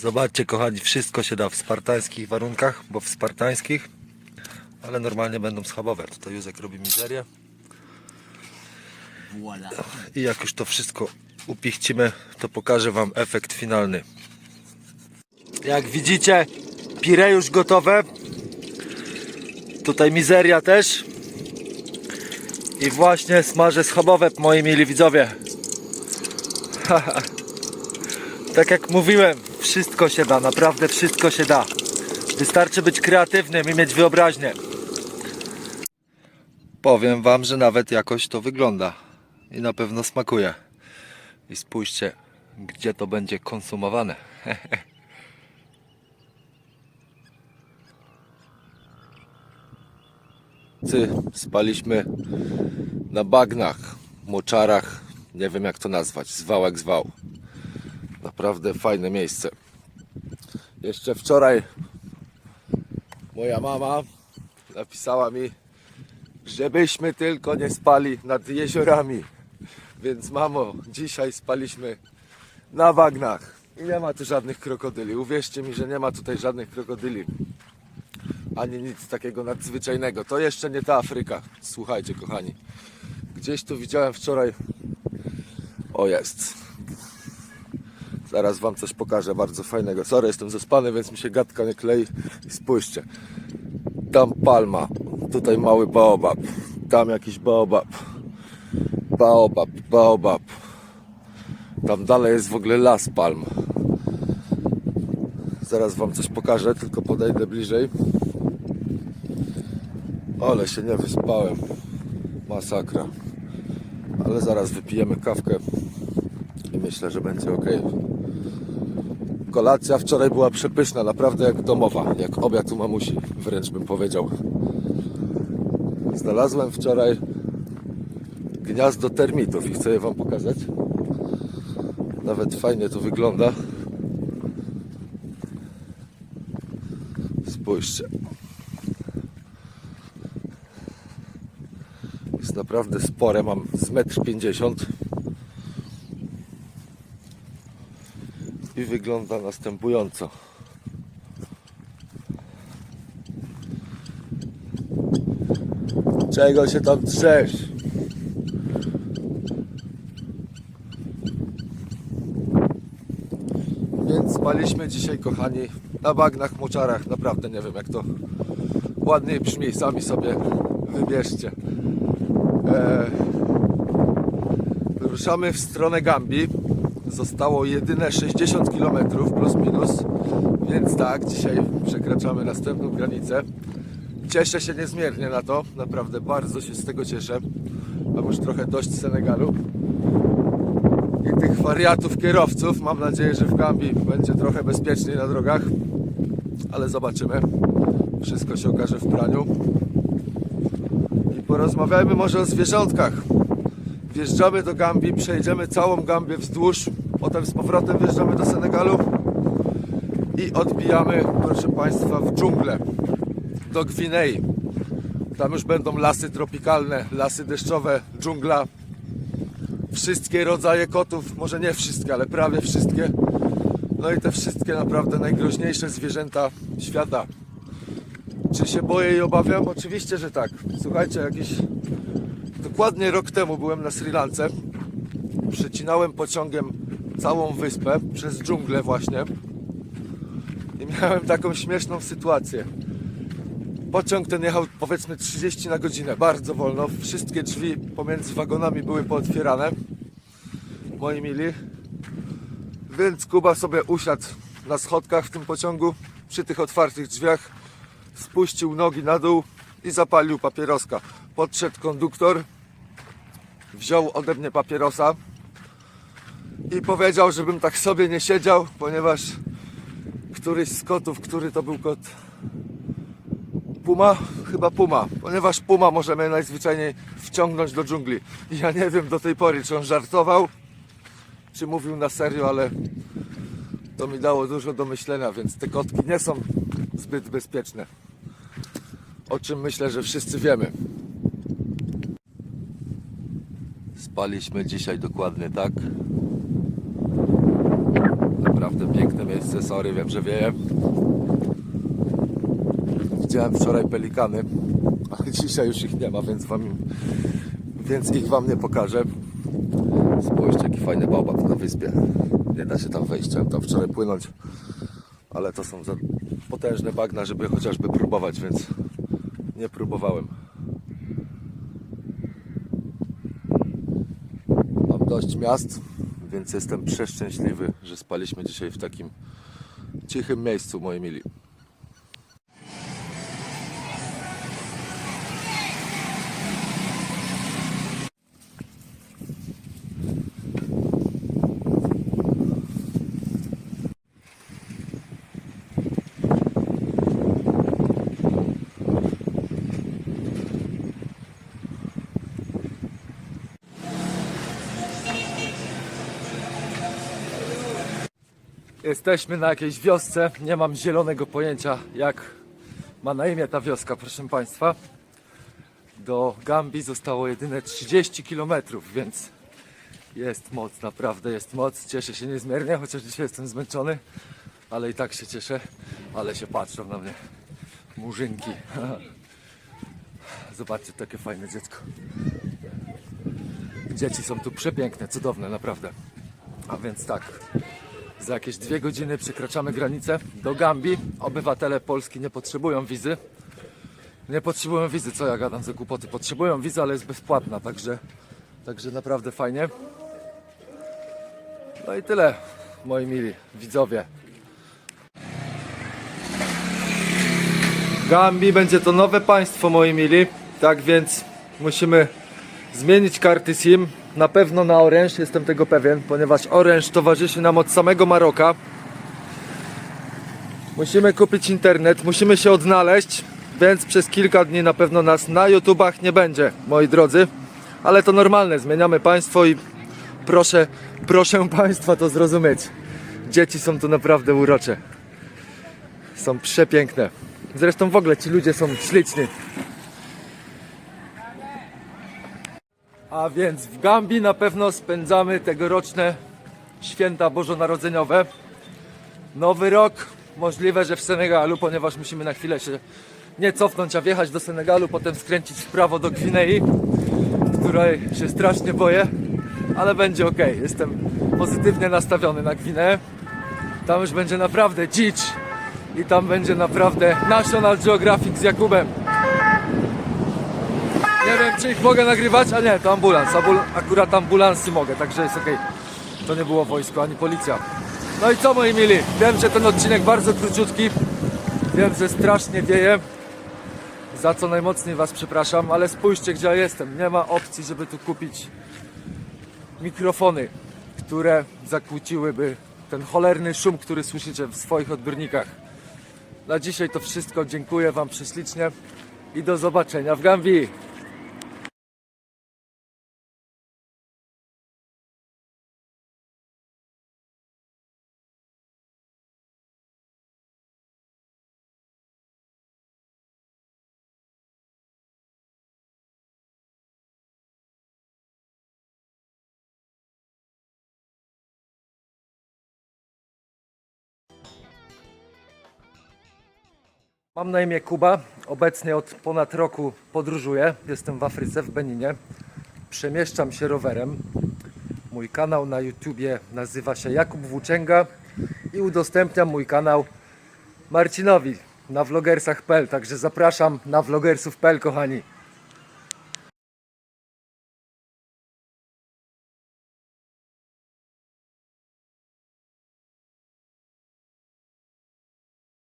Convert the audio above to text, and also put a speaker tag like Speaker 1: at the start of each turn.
Speaker 1: Zobaczcie kochani, wszystko się da w spartańskich warunkach, bo w spartańskich, ale normalnie będą schabowe. Tutaj Józek robi mizerię
Speaker 2: Voila.
Speaker 1: i jak już to wszystko upichcimy, to pokażę Wam efekt finalny. Jak widzicie, pire już gotowe. Tutaj mizeria też. I właśnie smażę schabowe, moi mili widzowie. tak jak mówiłem, wszystko się da, naprawdę wszystko się da. Wystarczy być kreatywnym i mieć wyobraźnię. Powiem Wam, że nawet jakoś to wygląda i na pewno smakuje. I spójrzcie, gdzie to będzie konsumowane. Spaliśmy na bagnach, moczarach, nie wiem jak to nazwać, zwał jak zwał. Naprawdę fajne miejsce. Jeszcze wczoraj moja mama napisała mi, żebyśmy tylko nie spali nad jeziorami. Więc mamo, dzisiaj spaliśmy na bagnach. I nie ma tu żadnych krokodyli. Uwierzcie mi, że nie ma tutaj żadnych krokodyli. Ani nic takiego nadzwyczajnego. To jeszcze nie ta Afryka. Słuchajcie, kochani. Gdzieś tu widziałem wczoraj. O jest. Zaraz wam coś pokażę bardzo fajnego. Sorry, jestem zaspany, więc mi się gadka nie klei. Spójrzcie. Tam palma. Tutaj mały baobab. Tam jakiś baobab. Baobab, baobab. Tam dalej jest w ogóle las palm. Zaraz wam coś pokażę, tylko podejdę bliżej. Ale się nie wyspałem. Masakra. Ale zaraz wypijemy kawkę myślę, że będzie ok. Kolacja wczoraj była przepyszna, naprawdę jak domowa, jak obiad u mamusi, wręcz bym powiedział. Znalazłem wczoraj gniazdo termitów i chcę je Wam pokazać. Nawet fajnie to wygląda. Spójrzcie. Jest naprawdę spore, mam z 1,50 m. I wygląda następująco. Czego się tam trzesz? Więc spaliśmy dzisiaj, kochani, na bagnach, moczarach. Naprawdę nie wiem, jak to ładniej brzmi. Sami sobie wybierzcie. Eee, ruszamy w stronę Gambii. Zostało jedyne 60 km plus minus. Więc tak, dzisiaj przekraczamy następną granicę. Cieszę się niezmiernie na to. Naprawdę bardzo się z tego cieszę. Mam już trochę dość Senegalu i tych wariatów kierowców. Mam nadzieję, że w Gambii będzie trochę bezpieczniej na drogach, ale zobaczymy. Wszystko się okaże w praniu. I porozmawiajmy może o zwierzątkach. Wjeżdżamy do Gambii, przejdziemy całą Gambię wzdłuż, potem z powrotem wjeżdżamy do Senegalu i odbijamy, proszę Państwa, w dżunglę do Gwinei. Tam już będą lasy tropikalne, lasy deszczowe, dżungla, wszystkie rodzaje kotów, może nie wszystkie, ale prawie wszystkie. No i te wszystkie naprawdę najgroźniejsze zwierzęta świata. Czy się boję i obawiam? Oczywiście, że tak. Słuchajcie, jakiś dokładnie rok temu byłem na Sri Lance. Przecinałem pociągiem całą wyspę przez dżunglę właśnie. I miałem taką śmieszną sytuację. Pociąg ten jechał powiedzmy 30 na godzinę, bardzo wolno. Wszystkie drzwi pomiędzy wagonami były pootwierane. Moi mili. Więc Kuba sobie usiadł na schodkach w tym pociągu, przy tych otwartych drzwiach, spuścił nogi na dół i zapalił papieroska. Podszedł konduktor, wziął ode mnie papierosa i powiedział, żebym tak sobie nie siedział, ponieważ któryś z kotów, który to był kot, Puma? Chyba Puma, ponieważ Puma możemy najzwyczajniej wciągnąć do dżungli. I ja nie wiem do tej pory, czy on żartował, czy mówił na serio, ale to mi dało dużo do myślenia, więc te kotki nie są zbyt bezpieczne. O czym myślę, że wszyscy wiemy. Spaliśmy dzisiaj dokładnie tak. Naprawdę piękne miejsce, sorry, wiem, że wieje. Widziałem wczoraj pelikany, ale dzisiaj już ich nie ma, więc wam, więc ich wam nie pokażę. Spójrzcie, jaki fajny baobab na wyspie. Nie da się tam wejść, chciałem tam wczoraj płynąć, ale to są za potężne bagna, żeby chociażby próbować, więc nie próbowałem. Mam dość miast, więc jestem przeszczęśliwy, że spaliśmy dzisiaj w takim cichym miejscu, moi mili. Jesteśmy na jakiejś wiosce. Nie mam zielonego pojęcia, jak ma na imię ta wioska, proszę Państwa. Do Gambii zostało jedyne 30 km, więc jest moc, naprawdę jest moc. Cieszę się niezmiernie, chociaż dzisiaj jestem zmęczony, ale i tak się cieszę. Ale się patrzą na mnie murzynki. Zobaczcie, takie fajne dziecko. Dzieci są tu przepiękne, cudowne, naprawdę. A więc tak, za jakieś dwie godziny przekraczamy granicę do Gambii. Obywatele Polski nie potrzebują wizy. Nie potrzebują wizy, co ja gadam za głupoty. Potrzebują wizy, ale jest bezpłatna, także, także naprawdę fajnie. No i tyle, moi mili widzowie. Gambii będzie to nowe państwo, moi mili. Tak więc musimy zmienić karty SIM. Na pewno na Orange, jestem tego pewien, ponieważ Orange towarzyszy nam od samego Maroka. Musimy kupić internet, musimy się odnaleźć, więc przez kilka dni na pewno nas na YouTubach nie będzie, moi drodzy. Ale to normalne, zmieniamy państwo i proszę, proszę Państwa to zrozumieć. Dzieci są tu naprawdę urocze. Są przepiękne. Zresztą w ogóle ci ludzie są śliczni. A więc w Gambii na pewno spędzamy tegoroczne święta bożonarodzeniowe. Nowy rok, możliwe, że w Senegalu, ponieważ musimy na chwilę się nie cofnąć, a wjechać do Senegalu, potem skręcić w prawo do Gwinei, której się strasznie boję, ale będzie ok. Jestem pozytywnie nastawiony na Gwineę. Tam już będzie naprawdę dzicz i tam będzie naprawdę National Geographic z Jakubem. Nie wiem, czy ich mogę nagrywać, a nie, to ambulans. Ambul akurat ambulansy mogę, także jest ok. To nie było wojsko ani policja. No i co moi mili? Wiem, że ten odcinek bardzo króciutki. Wiem, że strasznie wieje. Za co najmocniej Was przepraszam, ale spójrzcie gdzie ja jestem. Nie ma opcji, żeby tu kupić mikrofony, które zakłóciłyby ten cholerny szum, który słyszycie w swoich odbiornikach. Na dzisiaj to wszystko. Dziękuję Wam prześlicznie i do zobaczenia w Gambii. Mam na imię Kuba. Obecnie od ponad roku podróżuję. Jestem w Afryce, w Beninie. Przemieszczam się rowerem. Mój kanał na YouTubie nazywa się Jakub Włóczęga i udostępniam mój kanał Marcinowi na vlogersach.pl. Także zapraszam na vlogersów.pl, kochani.